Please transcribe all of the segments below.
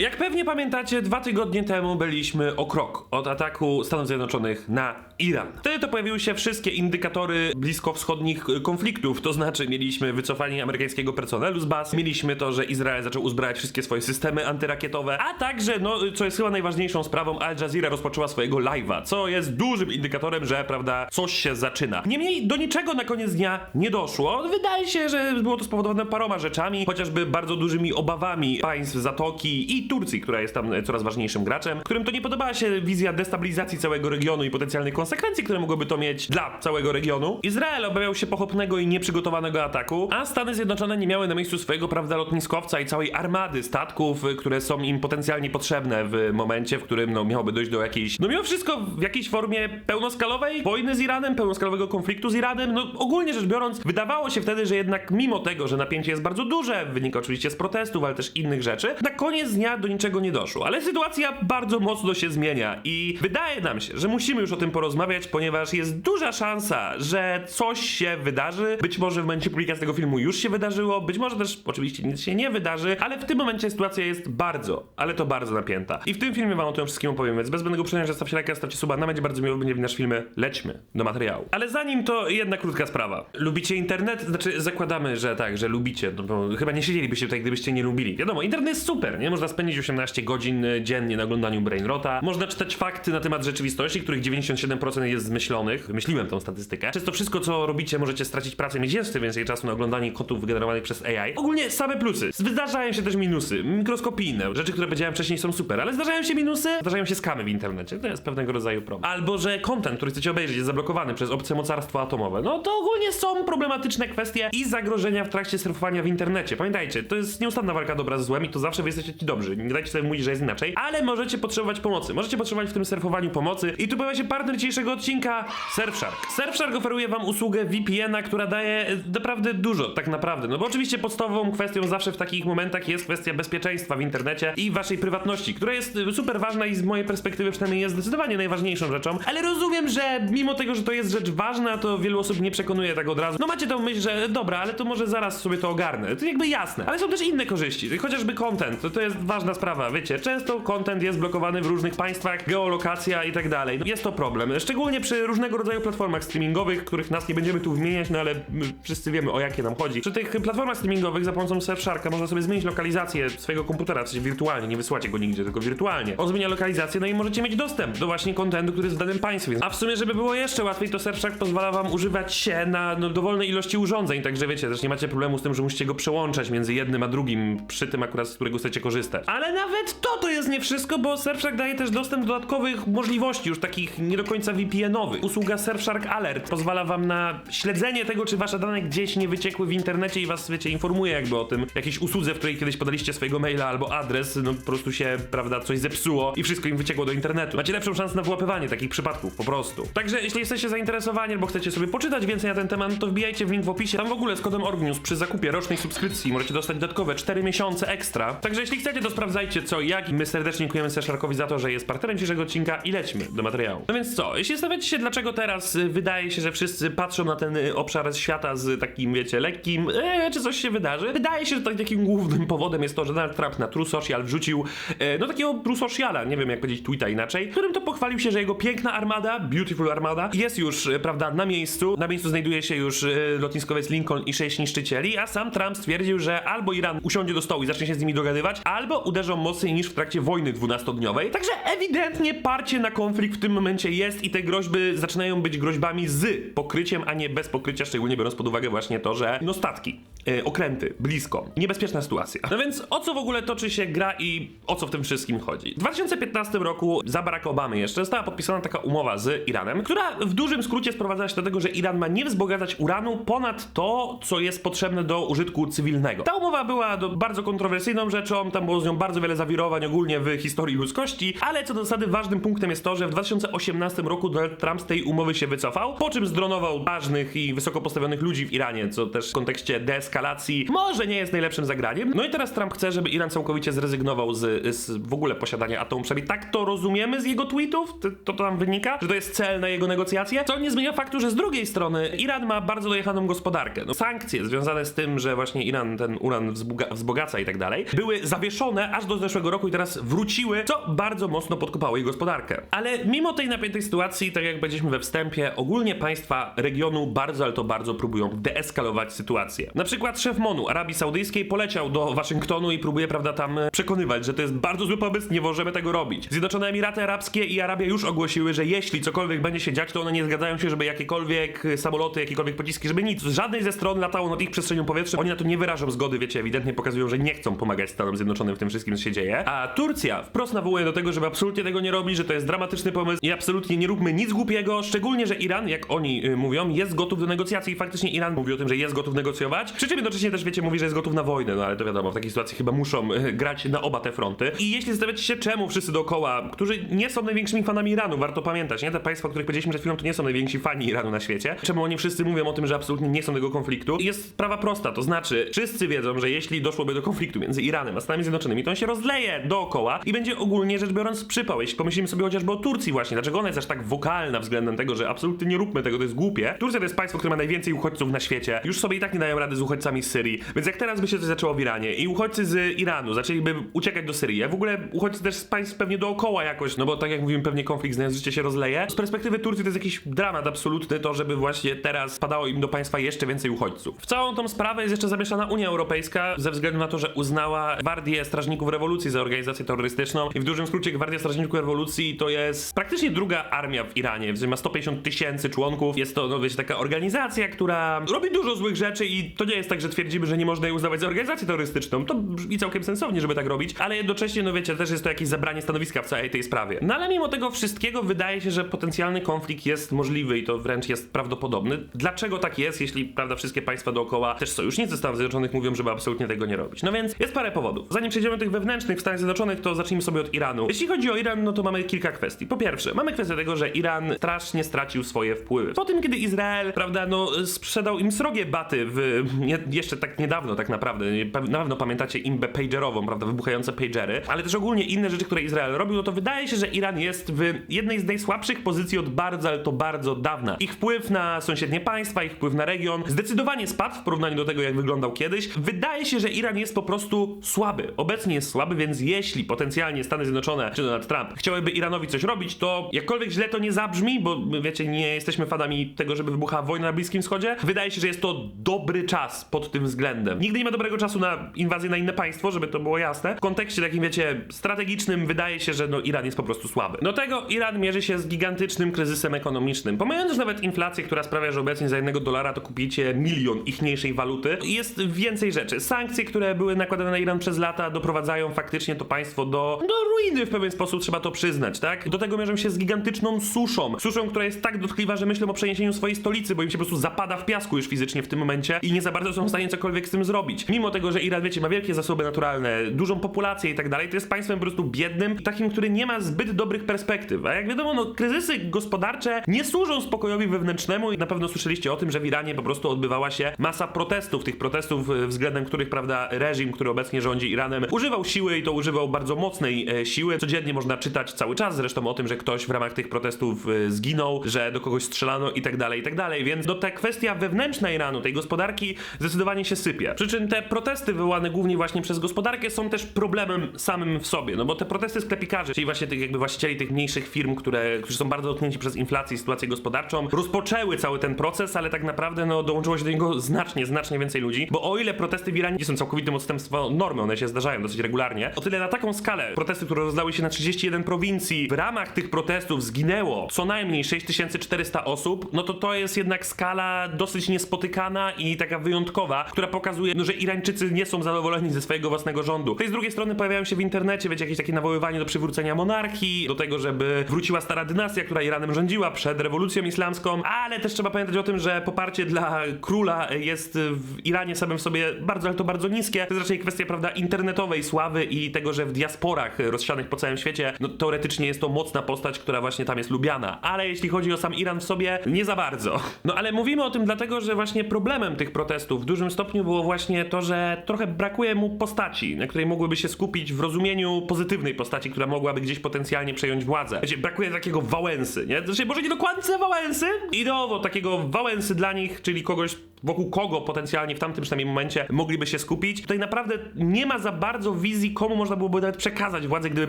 Jak pewnie pamiętacie, dwa tygodnie temu byliśmy o krok od ataku Stanów Zjednoczonych na Iran. Wtedy to pojawiły się wszystkie indykatory bliskowschodnich konfliktów, to znaczy mieliśmy wycofanie amerykańskiego personelu z baz, mieliśmy to, że Izrael zaczął uzbrajać wszystkie swoje systemy antyrakietowe, a także, no, co jest chyba najważniejszą sprawą, Al Jazeera rozpoczęła swojego live'a, co jest dużym indykatorem, że, prawda, coś się zaczyna. Niemniej do niczego na koniec dnia nie doszło. Wydaje się, że było to spowodowane paroma rzeczami, chociażby bardzo dużymi obawami państw Zatoki i Turcji, która jest tam e, coraz ważniejszym graczem, którym to nie podobała się wizja destabilizacji całego regionu i potencjalnych konsekwencji, które mogłoby to mieć dla całego regionu. Izrael obawiał się pochopnego i nieprzygotowanego ataku, a Stany Zjednoczone nie miały na miejscu swojego, prawda, lotniskowca i całej armady statków, y, które są im potencjalnie potrzebne w momencie, w którym no, miałoby dojść do jakiejś, no mimo wszystko w jakiejś formie pełnoskalowej wojny z Iranem, pełnoskalowego konfliktu z Iranem. No ogólnie rzecz biorąc, wydawało się wtedy, że jednak mimo tego, że napięcie jest bardzo duże, wynika oczywiście z protestów, ale też innych rzeczy, na koniec dnia do niczego nie doszło. Ale sytuacja bardzo mocno się zmienia i wydaje nam się, że musimy już o tym porozmawiać, ponieważ jest duża szansa, że coś się wydarzy. Być może w momencie publikacji tego filmu już się wydarzyło, być może też oczywiście nic się nie wydarzy, ale w tym momencie sytuacja jest bardzo, ale to bardzo napięta. I w tym filmie wam o tym wszystkim opowiem, więc bez zbędnego uprzedzenia, że stawcie lajka, stawcie suba, nam będzie bardzo miło, będzie nasz filmy. Lećmy do materiału. Ale zanim to jedna krótka sprawa. Lubicie internet? Znaczy zakładamy, że tak, że lubicie, no bo chyba nie siedzielibyście tutaj, gdybyście nie lubili. Wiadomo, internet jest super, nie? Można spędzić 18 godzin y, dziennie na oglądaniu Brainrota, można czytać fakty na temat rzeczywistości, których 97% jest zmyślonych. Myśliłem tą statystykę. Przez to wszystko, co robicie, możecie stracić pracę, mieć jeszcze więcej czasu na oglądanie kotów wygenerowanych przez AI. Ogólnie same plusy. Zdarzają się też minusy, mikroskopijne. Rzeczy, które powiedziałem wcześniej są super, ale zdarzają się minusy, zdarzają się skamy w internecie. To jest pewnego rodzaju problem. Albo, że content, który chcecie obejrzeć jest zablokowany przez obce mocarstwo atomowe. No to ogólnie są problematyczne kwestie i zagrożenia w trakcie surfowania w internecie. Pamiętajcie, to jest nieustanna walka dobra z złem i to zawsze wy jesteście ci dobrzy. Nie dajcie sobie mówić, że jest inaczej, ale możecie potrzebować pomocy. Możecie potrzebować w tym surfowaniu pomocy i tu pojawia się partner dzisiejszego odcinka Surfshark. Surfshark oferuje wam usługę VPN-a, która daje e, naprawdę dużo, tak naprawdę. No bo oczywiście podstawową kwestią zawsze w takich momentach jest kwestia bezpieczeństwa w internecie i waszej prywatności, która jest e, super ważna i z mojej perspektywy przynajmniej jest zdecydowanie najważniejszą rzeczą, ale rozumiem, że mimo tego, że to jest rzecz ważna, to wielu osób nie przekonuje tak od razu. No macie tą myśl, że dobra, ale to może zaraz sobie to ogarnę. To jakby jasne, ale są też inne korzyści, chociażby content, to, to jest ważna sprawa, wiecie, często content jest blokowany w różnych państwach, geolokacja i tak dalej. No jest to problem, szczególnie przy różnego rodzaju platformach streamingowych, których nas nie będziemy tu wymieniać, no ale wszyscy wiemy o jakie nam chodzi. Przy tych platformach streamingowych za pomocą Surfsharka można sobie zmienić lokalizację swojego komputera, w sensie wirtualnie, nie wysyłacie go nigdzie, tylko wirtualnie. On zmienia lokalizację, no i możecie mieć dostęp do właśnie kontentu, który jest w danym państwie. A w sumie, żeby było jeszcze łatwiej, to Surfshark pozwala wam używać się na no, dowolnej ilości urządzeń, także wiecie, też nie macie problemu z tym, że musicie go przełączać między jednym a drugim przy tym akurat, z którego chcecie korzystać. Ale nawet to to jest nie wszystko, bo Surfshark daje też dostęp do dodatkowych możliwości, już takich nie do końca VPN-owych. Usługa Surfshark Alert pozwala wam na śledzenie tego, czy wasze dane gdzieś nie wyciekły w internecie i was, wiecie, informuje jakby o tym. Jakiejś usłudze, w której kiedyś podaliście swojego maila albo adres, no po prostu się, prawda, coś zepsuło i wszystko im wyciekło do internetu. Macie lepszą szansę na wyłapywanie takich przypadków, po prostu. Także jeśli jesteście zainteresowani albo chcecie sobie poczytać więcej na ten temat, to wbijajcie w link w opisie. Tam w ogóle z kodem Orgnius przy zakupie rocznej subskrypcji możecie dostać dodatkowe 4 miesiące ekstra. Także jeśli chcecie, to sprawdzajcie co jak. My serdecznie dziękujemy Surfsharkowi za to, że jest partnerem dzisiejszego odcinka i lećmy do materiału. No więc co, jeśli zastanawiacie się, dlaczego teraz y, wydaje się, że wszyscy patrzą na ten y, obszar świata z takim, wiecie, lekkim, e, czy coś się wydarzy, wydaje się, że tak- takim głównym powodem jest to, że Donald Trump na True Social wrzucił, e, no takiego True Sociala, nie wiem jak powiedzieć tweeta inaczej, którym to pochwalił się, że jego piękna armada, Beautiful Armada, jest już, e, prawda, na miejscu. Na miejscu znajduje się już e, lotniskowiec Lincoln i sześć niszczycieli, a sam Trump stwierdził, że albo Iran usiądzie do stołu i zacznie się z nimi dogadywać, albo uderzą mocniej niż w trakcie wojny 12-dniowej. Także ewidentnie parcie na konflikt w tym momencie jest i te groźby zaczynają być groźbami z pokryciem, a nie bez pokrycia, szczególnie biorąc pod uwagę właśnie to, że no statki, e, okręty, blisko, niebezpieczna sytuacja. No więc o co w ogóle toczy się gra i o co w tym wszystkim chodzi? W 2015 roku za Baracka Obamy jeszcze została podpisana taka umowa z Iranem, która w dużym skrócie sprowadzała się do tego, że Iran ma nie wzbogacać uranu ponad to, co jest potrzebne do użytku cywilnego. Ta umowa była bardzo kontrowersyjną rzeczą, tam było z nią bardzo wiele zawirowań ogólnie w historii ludzkości, ale co do zasady ważnym punktem jest to, że w 2018 roku Donald Trump z tej umowy się wycofał, po czym zdronował ważnych i wysoko postawionych ludzi w Iranie, co też w kontekście deeskalacji może nie jest najlepszym zagraniem. No i teraz Trump chce, żeby Iran całkowicie zrezygnował z, z w ogóle posiadania atomu. Przynajmniej tak to rozumiemy z jego tweetów, to, to tam wynika, że to jest cel na jego negocjacje. Co nie zmienia faktu, że z drugiej strony Iran ma bardzo dojechaną gospodarkę. No, sankcje związane z tym, że właśnie Iran ten uran wzboga- wzbogaca i tak dalej, były zawieszone aż do zeszłego roku i teraz wróciły, co bardzo mocno podkopało jej gospodarkę. Ale mimo tej napiętej sytuacji, tak jak powiedzieliśmy we wstępie, ogólnie państwa regionu bardzo, ale to bardzo próbują deeskalować sytuację. Na przykład szef MONU Arabii Saudyjskiej poleciał do Waszyngtonu i próbuje, prawda, tam e, przekonywać, że to jest bardzo zły pomysł, nie możemy tego robić. Zjednoczone Emiraty Arabskie i Arabia już ogłosiły, że jeśli cokolwiek będzie się dziać, to one nie zgadzają się, żeby jakiekolwiek e, samoloty, jakiekolwiek pociski, żeby nic, z żadnej ze stron latało nad ich przestrzenią powietrzną. Oni na to nie wyrażą zgody, wiecie, ewidentnie pokazują, że nie chcą pomagać Stanom Zjednoczonym w tym wszystkim, co się dzieje. A Turcja wprost nawołuje do tego, żeby absolutnie tego nie robić, że to jest dramatyczny pomysł i absolutnie nie róbmy nic głupiego, szczególnie, że Iran, jak oni y, mówią, jest gotów do negocjacji i faktycznie Iran mówi o tym, że jest gotów negocjować. Przy czym jednocześnie też, wiecie, mówi, że jest gotów na wojnę, no ale to wiadomo, w takiej sytuacji chyba muszą y, grać na oba te fronty. I jeśli zastanawiacie się, czemu wszyscy dookoła, którzy nie są największymi fanami Iranu, warto pamiętać, nie? Te państwa, o których powiedzieliśmy przed chwilą, to nie są najwięksi fani Iranu na świecie. Czemu oni wszyscy mówią o tym, że absolutnie nie są tego konfliktu? Jest sprawa prosta, to znaczy, wszyscy wiedzą, że jeśli doszłoby do konfliktu między Iranem a Stanami Zjednoczonymi, to on się rozleje dookoła i będzie ogólnie rzecz biorąc przypał. Jeśli pomyślimy sobie chociażby o Turcji właśnie, dlaczego ona jest aż tak wokalna względem tego, że absolutnie nie róbmy tego, to jest głupie. Turcja to jest państwo, które ma najwięcej uchodźców na świecie. Już sobie i tak nie dają rady z uchodźcami z Syrii. Więc jak teraz by się coś zaczęło w Iranie i uchodźcy z Iranu zaczęliby uciekać do Syrii, a w ogóle uchodźcy też z państw pewnie dookoła jakoś, no bo tak jak mówimy, pewnie konflikt znając życie się rozleje. Z perspektywy Turcji to jest jakiś dramat absolutny to, żeby właśnie teraz padało im do państwa jeszcze więcej uchodźców. W całą tą sprawę jest jeszcze zamieszana Unia Europejska ze względu na to, że uznała Gwardię Strażników Rewolucji za organizację terrorystyczną i w dużym skrócie Gwardia Strażników Rewolucji to jest praktycznie druga armia w Iranie, w ma 150 tysięcy członków. Jest to, no wiecie, taka organizacja, która robi dużo złych rzeczy i to nie jest tak, że twierdzimy, że nie można jej uznawać za organizację terrorystyczną. To brzmi całkiem sensownie, żeby tak robić, ale jednocześnie, no wiecie, też jest to jakieś zabranie stanowiska w całej tej sprawie. No ale mimo tego wszystkiego wydaje się, że potencjalny konflikt jest możliwy i to wręcz jest prawdopodobny. Dlaczego tak jest, jeśli, prawda, wszystkie państwa dookoła, też sojusznicy Stanów Zjednoczonych mówią, żeby absolutnie tego nie robić? No więc jest parę powodów. Zanim przejdziemy tych wewnętrznych w Stanach Zjednoczonych, to zacznijmy sobie od Iranu. Jeśli chodzi o Iran, no to mamy kilka kwestii. Po pierwsze, mamy kwestię tego, że Iran strasznie stracił swoje wpływy. Po tym, kiedy Izrael, prawda, no sprzedał im srogie baty w nie, jeszcze tak niedawno tak naprawdę, na pewno pamiętacie imbę pagerową, prawda, wybuchające pagery, ale też ogólnie inne rzeczy, które Izrael robił, no to wydaje się, że Iran jest w jednej z najsłabszych pozycji od bardzo, ale to bardzo dawna. Ich wpływ na sąsiednie państwa, ich wpływ na region zdecydowanie spadł w porównaniu do tego, jak wyglądał kiedyś. Wydaje się, że Iran jest po prostu słaby. Obecnie jest słaby, więc jeśli potencjalnie Stany Zjednoczone czy Donald Trump chciałyby Iranowi coś robić, to jakkolwiek źle to nie zabrzmi, bo wiecie, nie jesteśmy fanami tego, żeby wybuchała wojna na Bliskim Wschodzie, wydaje się, że jest to dobry czas pod tym względem. Nigdy nie ma dobrego czasu na inwazję na inne państwo, żeby to było jasne. W kontekście takim, wiecie, strategicznym wydaje się, że no Iran jest po prostu słaby. Do tego Iran mierzy się z gigantycznym kryzysem ekonomicznym. Pomijając nawet inflację, która sprawia, że obecnie za jednego dolara to kupicie milion ichniejszej waluty, jest więcej rzeczy. Sankcje, które były nakładane na Iran przez lata, doprowadzają faktycznie to państwo do, do ruiny w pewien sposób, trzeba to przyznać, tak? Do tego mierzą się z gigantyczną suszą. Suszą, która jest tak dotkliwa, że myślą o przeniesieniu swojej stolicy, bo im się po prostu zapada w piasku już fizycznie w tym momencie i nie za bardzo są w stanie cokolwiek z tym zrobić. Mimo tego, że Iran, wiecie, ma wielkie zasoby naturalne, dużą populację i tak dalej, to jest państwem po prostu biednym, takim, który nie ma zbyt dobrych perspektyw. A jak wiadomo, no, kryzysy gospodarcze nie służą spokojowi wewnętrznemu i na pewno słyszeliście o tym, że w Iranie po prostu odbywała się masa protestów, tych protestów e, względem których, prawda, reżim, który obecnie rządzi Iranem, używał siły i to używał bardzo mocnej e, siły. Codziennie można czytać cały czas zresztą o tym, że ktoś w ramach tych protestów e, zginął, że do kogoś strzelano i tak dalej, i tak dalej. Więc no ta kwestia wewnętrzna Iranu, tej gospodarki zdecydowanie się sypie. Przy czym te protesty wywołane głównie właśnie przez gospodarkę są też problemem samym w sobie, no bo te protesty sklepikarzy, czyli właśnie tych jakby właścicieli tych mniejszych firm, które, którzy są bardzo dotknięci przez inflację i sytuację gospodarczą, rozpoczęły cały ten proces, ale tak naprawdę no dołączyło się do niego znacznie, znacznie więcej ludzi, bo o ile protesty w Iranie nie są całkowitym odstępstwem normy, one się zdarzają dosyć regularnie, o tyle na taką skalę protesty, które rozdały się na 31 prowincji, w ramach tych protestów zginęło co najmniej 6400 osób, no to to jest jednak skala dosyć niespotykana i taka wyjątkowa, która pokazuje, no, że Irańczycy nie są zadowoleni ze swojego własnego rządu. Tej z drugiej strony pojawiają się w internecie, wiecie, jakieś takie nawoływanie do przywrócenia monarchii, do tego, żeby wróciła stara dynastia, która Iranem rządziła przed rewolucją islamską, ale też trzeba pamiętać o tym, że poparcie dla króla jest w Iranie samym w sobie bardzo, ale to bardzo niskie. To jest raczej kwestia, prawda, internetowej sławy i tego, że w diasporach rozsianych po całym świecie, no teoretycznie jest to mocna postać, która właśnie tam jest lubiana. Ale jeśli chodzi o sam Iran w sobie, nie za bardzo. No ale mówimy o tym dlatego, że właśnie problemem tych protestów w dużym stopniu było właśnie to, że trochę brakuje mu postaci, na której mogłyby się skupić w rozumieniu pozytywnej postaci, która mogłaby gdzieś potencjalnie przejąć władzę. Brakuje takiego Wałęsy, nie? Znaczy, może nie dokładnie Wałęsy, ideowo takiego Wałęsy dla nich, czyli kogoś wokół kogo potencjalnie w tamtym przynajmniej momencie mogliby się skupić. Tutaj naprawdę nie ma za bardzo wizji, komu można byłoby nawet przekazać władzę, gdyby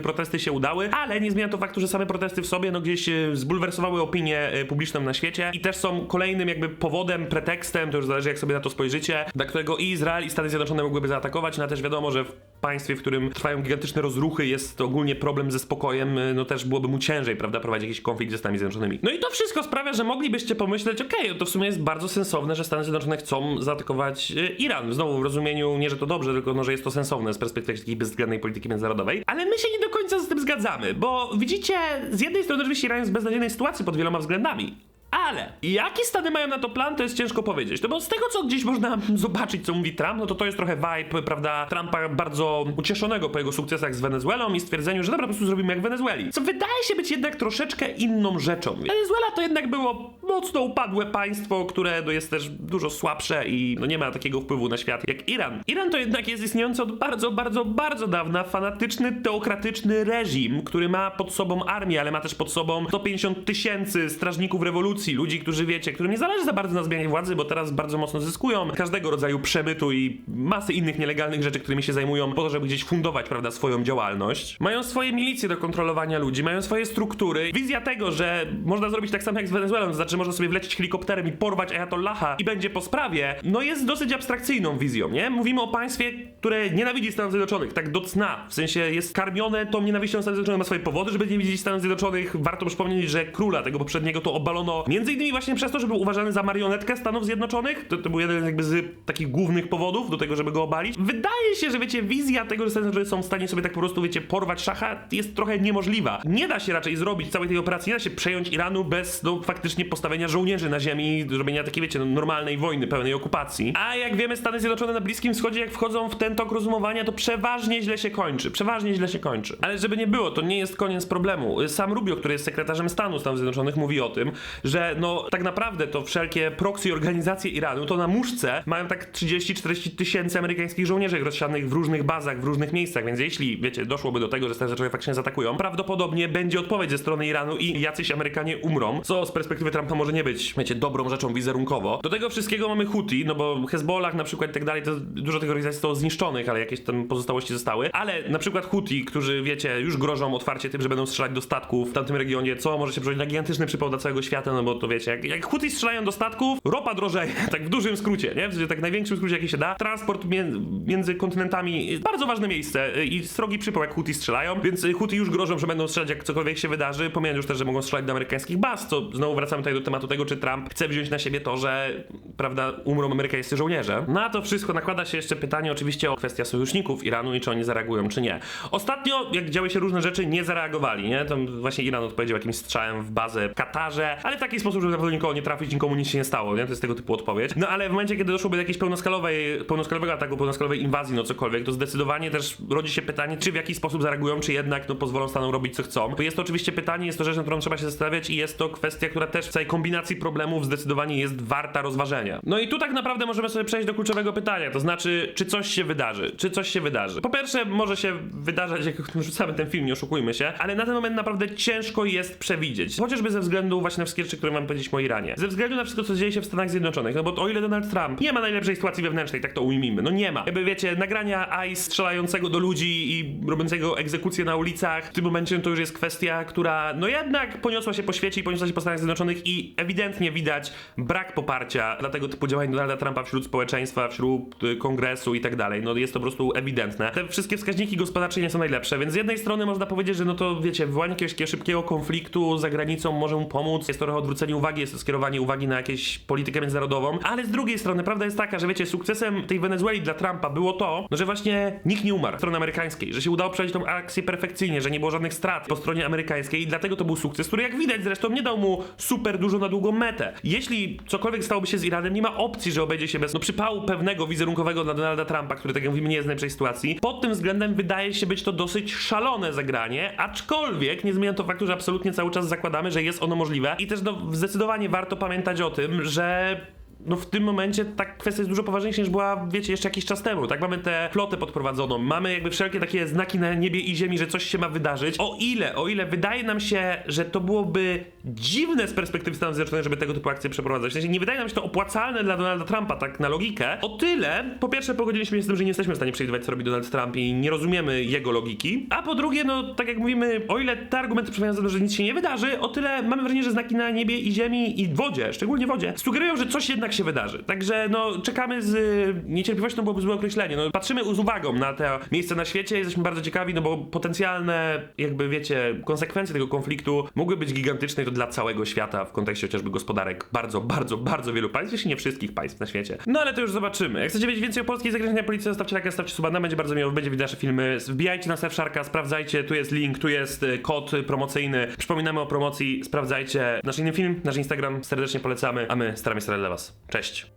protesty się udały, ale nie zmienia to faktu, że same protesty w sobie no gdzieś e, zbulwersowały opinię e, publiczną na świecie i też są kolejnym jakby powodem, pretekstem, to już zależy jak sobie na to spojrzycie, dla którego i Izrael i Stany Zjednoczone mogłyby zaatakować, no a też wiadomo, że w państwie, w którym trwają gigantyczne rozruchy, jest ogólnie problem ze spokojem, e, no też byłoby mu ciężej, prawda, prowadzić jakiś konflikt ze Stanami Zjednoczonymi. No i to wszystko sprawia, że moglibyście pomyśleć, okej, to w sumie jest bardzo sensowne, że Stany Zjednoczone chcą zaatakować Iran. Znowu w rozumieniu nie, że to dobrze, tylko no, że jest to sensowne z perspektywy takiej bezwzględnej polityki międzynarodowej. Ale my się nie do końca z tym zgadzamy, bo widzicie, z jednej strony oczywiście Iran jest w beznadziejnej sytuacji pod wieloma względami. Ale jaki Stany mają na to plan, to jest ciężko powiedzieć. No bo z tego, co gdzieś można zobaczyć, co mówi Trump, no to to jest trochę vibe, prawda, Trumpa bardzo ucieszonego po jego sukcesach z Wenezuelą i stwierdzeniu, że dobra, po prostu zrobimy jak w Wenezueli. Co wydaje się być jednak troszeczkę inną rzeczą. Wenezuela to jednak było mocno upadłe państwo, które no, jest też dużo słabsze i no, nie ma takiego wpływu na świat jak Iran. Iran to jednak jest istniejący od bardzo, bardzo, bardzo dawna fanatyczny, teokratyczny reżim, który ma pod sobą armię, ale ma też pod sobą 150 tysięcy strażników rewolucji, ludzi, którzy wiecie, którym nie zależy za bardzo na zmianie władzy, bo teraz bardzo mocno zyskują każdego rodzaju przemytu i masy innych nielegalnych rzeczy, którymi się zajmują po to, żeby gdzieś fundować, prawda, swoją działalność. Mają swoje milicje do kontrolowania ludzi, mają swoje struktury. Wizja tego, że można zrobić tak samo jak z Wenezuelą, to znaczy można sobie wlecieć helikopterem i porwać Ayatollaha i będzie po sprawie, no jest dosyć abstrakcyjną wizją, nie? Mówimy o państwie, które nienawidzi Stanów Zjednoczonych, tak do cna, w sensie jest karmione tą nienawiścią Stanów Zjednoczonych, ma swoje powody, żeby nie widzieć Stanów Zjednoczonych. Warto przypomnieć, że króla tego poprzedniego to obalono między innymi właśnie przez to, że był uważany za marionetkę Stanów Zjednoczonych. To, to był jeden jakby z takich głównych powodów do tego, żeby go obalić. Wydaje się, że wiecie, wizja tego, że Zjednoczone są w stanie sobie tak po prostu, wiecie, porwać szacha jest trochę niemożliwa. Nie da się raczej zrobić całej tej operacji, nie da się przejąć Iranu bez, no, faktycznie postawienia żołnierzy na ziemi, zrobienia takiej, wiecie, no, normalnej wojny, pełnej okupacji. A jak wiemy, Stany Zjednoczone na Bliskim Wschodzie, jak wchodzą w ten tok rozumowania, to przeważnie źle się kończy. Przeważnie źle się kończy. Ale żeby nie było, to nie jest koniec problemu. Sam Rubio, który jest sekretarzem stanu Stanów Zjednoczonych, mówi o tym, że no tak naprawdę to wszelkie proxy organizacje Iranu to na muszce mają tak 30-40 tysięcy amerykańskich żołnierzy rozsianych w różnych bazach, w różnych miejscach, więc jeśli, wiecie, doszłoby do tego, że Stany Zjednoczone faktycznie zaatakują, prawdopodobnie będzie odpowiedź ze strony Iranu i jacyś Amerykanie umrą, co z perspektywy Trumpa może nie być, wiecie, dobrą rzeczą wizerunkowo. Do tego wszystkiego mamy Houthi, no bo Hezbollah na przykład i tak dalej, to dużo tych organizacji zostało zniszczonych, ale jakieś tam pozostałości zostały, ale na przykład Houthi, którzy, wiecie, już grożą otwarcie tym, że będą strzelać do statków w tamtym regionie, co może się przełożyć na gigantyczny przypał dla całego świata, no bo to wiecie, jak, jak Houthi strzelają do statków, ropa drożeje, tak w dużym skrócie, nie? W sensie tak największym skrócie, jaki się da. Transport mię między kontynentami, bardzo ważne miejsce i srogi przypał, jak Houthi strzelają, więc Houthi już grożą, że będą strzelać, jak cokolwiek się wydarzy, pomijając już też, że mogą strzelać do amerykańskich baz, co znowu wracamy tutaj do tematu tego, czy Trump chce wziąć na siebie to, że, prawda, umrą amerykańscy żołnierze. Na to wszystko nakłada się jeszcze pytanie oczywiście o kwestię sojuszników Iranu i czy oni zareagują, czy nie. Ostatnio, jak działy się różne rzeczy, nie zareagowali, nie? Właśnie Iran odpowiedział jakimś strzałem w bazę w Katarze, ale w taki sposób, żeby na pewno nikogo nie trafić, nikomu nic się nie stało, nie? To jest tego typu odpowiedź. No ale w momencie, kiedy doszło do jakiejś pełnoskalowej, pełnoskalowego ataku, pełnoskalowej inwazji, no cokolwiek, to zdecydowanie też rodzi się pytanie, czy w jakiś sposób zareagują, czy jednak no, pozwolą Stanom robić co chcą. Bo jest to oczywiście pytanie, jest to rzecz, na którą trzeba się zastanawiać i jest to kwestia, która też w całej kombinacji problemów zdecydowanie jest warta rozważenia. No i tu tak naprawdę możemy sobie przejść do kluczowego pytania, to znaczy, czy coś się wydarzy? Czy coś się wydarzy? Po pierwsze, może się wydarzać, jak rzucamy ten film, nie oszukujmy się, ale na ten moment naprawdę ciężko jest przewidzieć. Chociażby ze względu właśnie na wszystkie rzeczy, które mam powiedzieć o Iranie. Ze względu na wszystko, co dzieje się w Stanach Zjednoczonych, no bo o ile Donald Trump nie ma najlepszej sytuacji wewnętrznej, tak to ujmijmy, no nie ma. Jakby wiecie, nagrania ICE strzelającego do ludzi i robiącego egzekucje na ulicach, w tym momencie to już jest kwestia, która no jednak poniosła się po świecie i poniosła się po Stanach Zjednoczonych i ewidentnie widać brak poparcia dla tego typu działań Donalda Trumpa wśród społeczeństwa, wśród y, kongresu i tak dalej. No jest to po prostu ewidentne. Te wszystkie wskaźniki gospodarcze nie są najlepsze, więc z jednej strony można powiedzieć, że no to wiecie, wywołanie jakiegoś szybkiego konfliktu za granicą może mu pomóc, jest to trochę odwrócenie uwagi, jest to skierowanie uwagi na jakieś politykę międzynarodową, ale z drugiej strony prawda jest taka, że wiecie, sukcesem tej Wenezueli dla Trumpa było to, no, że właśnie nikt nie umarł strony amerykańskiej, że się udało przejąć tą akcję perfekcyjnie, że nie było żadnych strat po stronie amerykańskiej i dlatego to był sukces, który jak widać zresztą nie dał mu super dużo na długą metę. Jeśli cokolwiek stałoby się z Iranem, nie ma opcji, że obejdzie się bez no, przypału pewnego wizerunkowego dla Donalda Trumpa, który tak jak mówimy nie jest w najlepszej sytuacji. Pod tym względem wydaje się być to dosyć szalone zagranie, aczkolwiek nie zmienia to faktu, że absolutnie cały czas zakładamy, że jest ono możliwe i też no, zdecydowanie warto pamiętać o tym, że no w tym momencie ta kwestia jest dużo poważniejsza niż była, wiecie, jeszcze jakiś czas temu, tak? Mamy tę flotę podprowadzoną, mamy jakby wszelkie takie znaki na niebie i ziemi, że coś się ma wydarzyć. O ile, o ile wydaje nam się, że to byłoby dziwne z perspektywy Stanów Zjednoczonych, żeby tego typu akcje przeprowadzać. W sensie nie wydaje nam się to opłacalne dla Donalda Trumpa, tak na logikę. O tyle, po pierwsze pogodziliśmy się z tym, że nie jesteśmy w stanie przewidywać, co robi Donald Trump i nie rozumiemy jego logiki. A po drugie, no tak jak mówimy, o ile te argumenty przemawiają za tym, że nic się nie wydarzy, o tyle mamy wrażenie, że znaki na niebie i ziemi i wodzie, szczególnie wodzie, sugerują, że coś jednak się wydarzy. Także no czekamy z y, niecierpliwością, byłoby złe określenie. No, patrzymy z uwagą na te miejsca na świecie, jesteśmy bardzo ciekawi, no bo potencjalne, jakby wiecie, konsekwencje tego konfliktu mogły być gigantyczne i to dla całego świata w kontekście chociażby gospodarek bardzo, bardzo, bardzo wielu państw, jeśli nie wszystkich państw na świecie. No ale to już zobaczymy. Jak chcecie wiedzieć więcej o polskiej zagranicznej polityce, zostawcie lajka, zostawcie suba, nam będzie bardzo miło, będzie widać nasze filmy. Wbijajcie na Surfsharka, sprawdzajcie, tu jest link, tu jest y, kod promocyjny. Przypominamy o promocji, sprawdzajcie nasz inny film, nasz Instagram, serdecznie polecamy, a my staramy się dla was. Cześć!